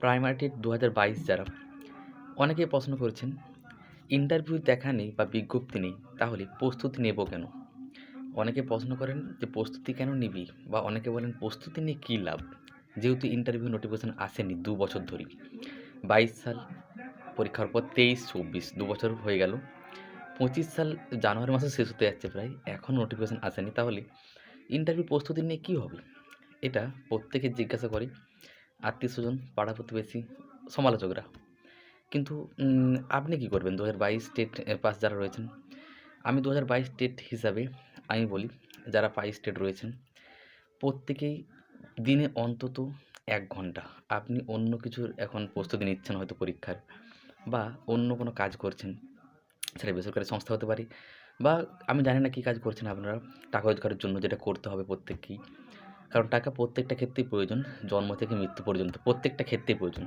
Primary TET দু হাজার বাইশ যারা অনেকেই প্রশ্ন করেছেন, ইন্টারভিউ দেখা নেই বা বিজ্ঞপ্তি নেই, তাহলে প্রস্তুতি নেব কেন? অনেকে প্রশ্ন করেন যে, প্রস্তুতি কেন নিবি? বা অনেকে বলেন, প্রস্তুতি নিয়ে কী লাভ? যেহেতু ইন্টারভিউ নোটিফিকেশান আসেনি দু বছর ধরে বাইশ সাল পরীক্ষার পর তেইশ, চব্বিশ, দু বছর হয়ে গেল। পঁচিশ সাল জানুয়ারি মাসে শেষ হতে যাচ্ছে প্রায় এখন নোটিফিকেশান আসেনি। তাহলে ইন্টারভিউ প্রস্তুতি নিয়ে কী হবে? এটা প্রত্যেকে জিজ্ঞাসা করি। আত্মীয় স্বজন পাড়া প্রতিবেশী সমালোচকরা। কিন্তু আপনি কী করবেন? দু হাজার বাইশ টেট পাস যারা রয়েছেন, আমি দু হাজার বাইশ টেট হিসাবে আমি বলি, যারা বাইশ স্টেট রয়েছেন, প্রত্যেকেই দিনে অন্তত এক ঘণ্টা আপনি অন্য কিছুর এখন প্রস্তুতি নিচ্ছেন হয়তো পরীক্ষার বা অন্য কোনো কাজ করছেন, সেটা বেসরকারি সংস্থা হতে পারে বা আমি জানি না কী কাজ করছেন আপনারা, টাকা রোজগারের জন্য যেটা করতে হবে প্রত্যেককেই। কারণ টাকা প্রত্যেকটা ক্ষেত্রেই প্রয়োজন, জন্ম থেকে মৃত্যু পর্যন্ত প্রত্যেকটা ক্ষেত্রেই প্রয়োজন।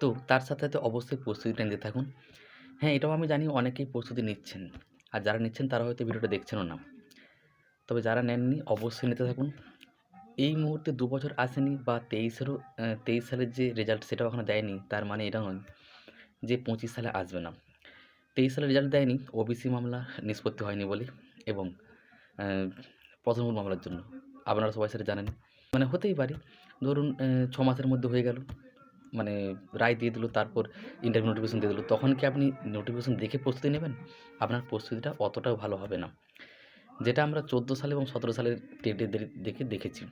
তো তার সাথে সাথে অবশ্যই প্রস্তুতিটা নিতে থাকুন। হ্যাঁ এটাও আমি জানি অনেকেই প্রস্তুতি নিচ্ছেন। আর যারা নিচ্ছেন তারা হয়তো ভিডিওটা দেখছেনও না। তবে যারা নেননি, অবশ্যই নিতে থাকুন। এই মুহূর্তে দু বছর আসেনি বা তেইশেরও তেইশ সালের যে রেজাল্ট সেটাও এখনও দেয়নি, তার মানে এটা নয় যে পঁচিশ সালে আসবে না। তেইশ সালে রেজাল্ট দেয়নি ওবিসি মামলা নিষ্পত্তি হয়নি বলে এবং প্রথম মামলার জন্য। আপনারা সবাই সেটা জানেন। মানে হতেই পারে, ধরুন ছ মাসের মধ্যে হয়ে গেল মানে রায় দিয়ে দিল, তারপর ইন্টারভিউ নোটিফিকেশন দিয়ে দিল, তখন কি আপনি নোটিফিকেশন দেখে প্রস্তুতি নেবেন? আপনার প্রস্তুতিটা অতটাও ভালো হবে না। যেটা আমরা চোদ্দ সালে এবং সতেরো সালের টেটেদের দেখে দেখেছি।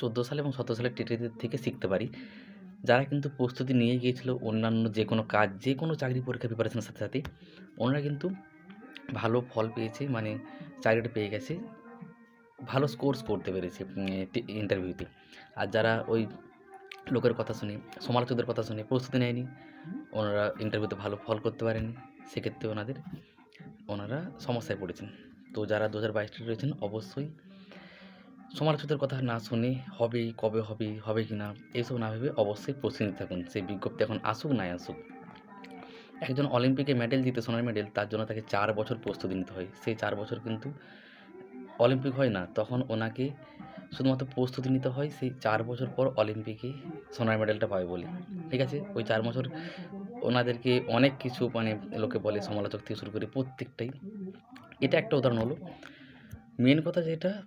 চোদ্দ সালে এবং সতেরো সালের টেটেদের থেকে শিখতে পারি, যারা কিন্তু প্রস্তুতি নিয়ে গিয়েছিল অন্যান্য যে কোনো কাজ, যে কোনো চাকরি পরীক্ষা প্রিপারেশনের সাথে সাথে, ওনারা কিন্তু ভালো ফল পেয়েছে মানে চাকরিটা পেয়ে গেছে। ভালো স্কোর্স করতে পেরেছে ইন্টারভিউতে আর যারা ওই লোকের কথা শুনে, সমালোচকদের কথা শুনে প্রস্তুতি নেয়নি, ওনারা ইন্টারভিউতে ভালো ফল করতে পারেনি। সেক্ষেত্রে ওনাদের, ওনারা সমস্যায় পড়েছেন। তো যারা দু হাজার বাইশে রয়েছেন, অবশ্যই সমালোচকদের কথা না শুনে হবে, কবে হবে হবে কি না এইসব না ভেবে অবশ্যই প্রস্তুতি থাকুন। সেই বিজ্ঞপ্তি এখন আসুক নাই আসুক, একজন অলিম্পিকে মেডেল জিতে, সোনার মেডেল তার জন্য তাকে চার বছর প্রস্তুতি নিতে হয়। সেই চার বছর কিন্তু অলিম্পিক হয় না, তখন ওনাকে শুধুমাত্র প্রস্তুতি নিতে হয়, সেই চার বছর পর অলিম্পিকে সোনার মেডেলটা পাবে বলে। ঠিক আছে? ওই চার বছর ওনাদেরকে অনেক কিছু মানে লোকে বলে, সমালোচক থেকে শুরু করে প্রত্যেকটাই। এটা একটা উদাহরণ হলো। মেন কথা যেটা,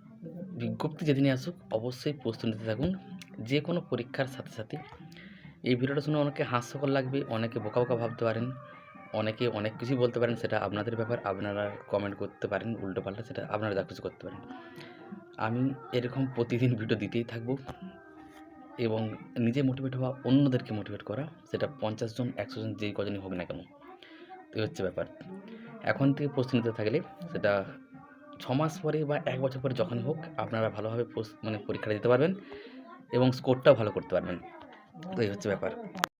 বিজ্ঞপ্তি যেদিনই আসুক, অবশ্যই প্রস্তুতি নিতে থাকুন। যে কোনো পরীক্ষার সাথে সাথে এই ভিডিওটা শুনে অনেকে হাস্যকর লাগবে, অনেকে বোকা বোকা ভাবতে পারেন। অনেকে অনেক কিছুই বলতে পারেন, সেটা আপনাদের ব্যাপার। আপনারা কমেন্ট করতে পারেন উল্টো পাল্টা, সেটা আপনারা যা কিছু করতে পারেন। আমি এরকম প্রতিদিন ভিডিও দিতেই থাকব এবং নিজে মোটিভেট হওয়া, অন্যদেরকে মোটিভেট করা, সেটা পঞ্চাশ জন, একশো জন যেই কজনই হোক না কেন। এই হচ্ছে ব্যাপার। এখন থেকে প্রস্তুতি নিতে থাকলে সেটা ছ মাস পরে বা এক বছর পরে যখনই হোক, আপনারা ভালোভাবে মানে পরীক্ষাটা দিতে পারবেন এবং স্কোরটাও ভালো করতে পারবেন। তো এই হচ্ছে ব্যাপার।